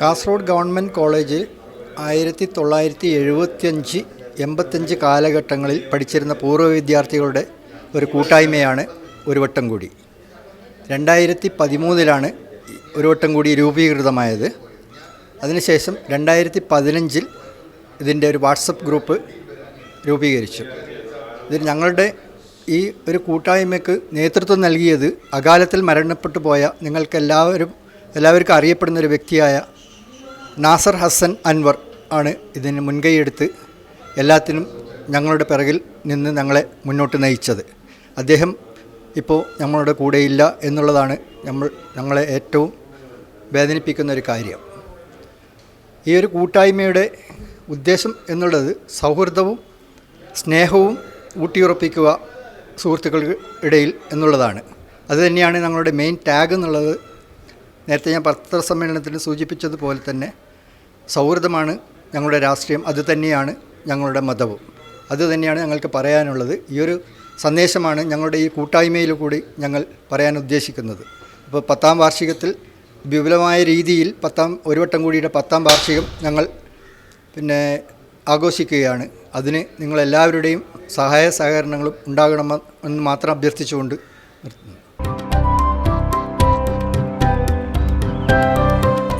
Kasaragod government കോളേജിൽ ആയിരത്തി തൊള്ളായിരത്തി എഴുപത്തിയഞ്ച് എൺപത്തഞ്ച് കാലഘട്ടങ്ങളിൽ പഠിച്ചിരുന്ന പൂർവ വിദ്യാർത്ഥികളുടെ ഒരു കൂട്ടായ്മയാണ് ഒരു വട്ടം കൂടി. രണ്ടായിരത്തി പതിമൂന്നിലാണ് ഒരു വട്ടം കൂടി രൂപീകൃതമായത്. അതിനുശേഷം രണ്ടായിരത്തി പതിനഞ്ചിൽ ഇതിന്റെ ഒരു വാട്സപ്പ് ഗ്രൂപ്പ് രൂപീകരിച്ചു. ഇതിൽ ഞങ്ങളുടെ ഈ ഒരു കൂട്ടായ്മയ്ക്ക് നേതൃത്വം നൽകിയത് അകാലത്തിൽ മരണപ്പെട്ടു പോയ നിങ്ങൾക്കെല്ലാവരും എല്ലാവർക്കും അറിയപ്പെടുന്ന ഒരു വ്യക്തിയായ നാസർ ഹസൻ അൻവർ ആണ് ഇതിന് മുൻകൈയെടുത്ത് എല്ലാത്തിനും ഞങ്ങളുടെ പിറകിൽ നിന്ന് ഞങ്ങളെ മുന്നോട്ട് നയിച്ചത്. അദ്ദേഹം ഇപ്പോൾ ഞങ്ങളുടെ കൂടെയില്ല എന്നുള്ളതാണ് നമ്മൾ ഞങ്ങളെ ഏറ്റവും വേദനിപ്പിക്കുന്ന ഒരു കാര്യം. ഈ ഒരു കൂട്ടായ്മയുടെ ഉദ്ദേശം എന്നുള്ളത് സൗഹൃദവും സ്നേഹവും ഊട്ടിയുറപ്പിക്കുക സുഹൃത്തുക്കൾക്ക് ഇടയിൽ എന്നുള്ളതാണ്. അതുതന്നെയാണ് ഞങ്ങളുടെ മെയിൻ ടാഗ് എന്നുള്ളത്. നേരത്തെ ഞാൻ പത്രസമ്മേളനത്തിന് സൂചിപ്പിച്ചതുപോലെ തന്നെ സൗഹൃദമാണ് ഞങ്ങളുടെ രാഷ്ട്രീയം അതുതന്നെയാണ് ഞങ്ങളുടെ മതവും. അതുതന്നെയാണ് ഞങ്ങൾക്ക് പറയാനുള്ളത്. ഈ ഒരു സന്ദേശമാണ് ഞങ്ങളുടെ ഈ കൂട്ടായ്മയിൽ കൂടി ഞങ്ങൾ പറയാൻ ഉദ്ദേശിക്കുന്നത്. അപ്പോൾ പത്താം വാർഷികത്തിൽ വിപുലമായ രീതിയിൽ പത്താം ഒരു വട്ടം കൂടിയുടെ പത്താം വാർഷികം ഞങ്ങൾ പിന്നെ ആഘോഷിക്കുകയാണ്. അതിന് നിങ്ങളെല്ലാവരുടെയും സഹായ സഹകരണങ്ങളും ഉണ്ടാകണമെന്ന് മാത്രം അഭ്യർത്ഥിച്ചുകൊണ്ട് നിർത്തുന്നു.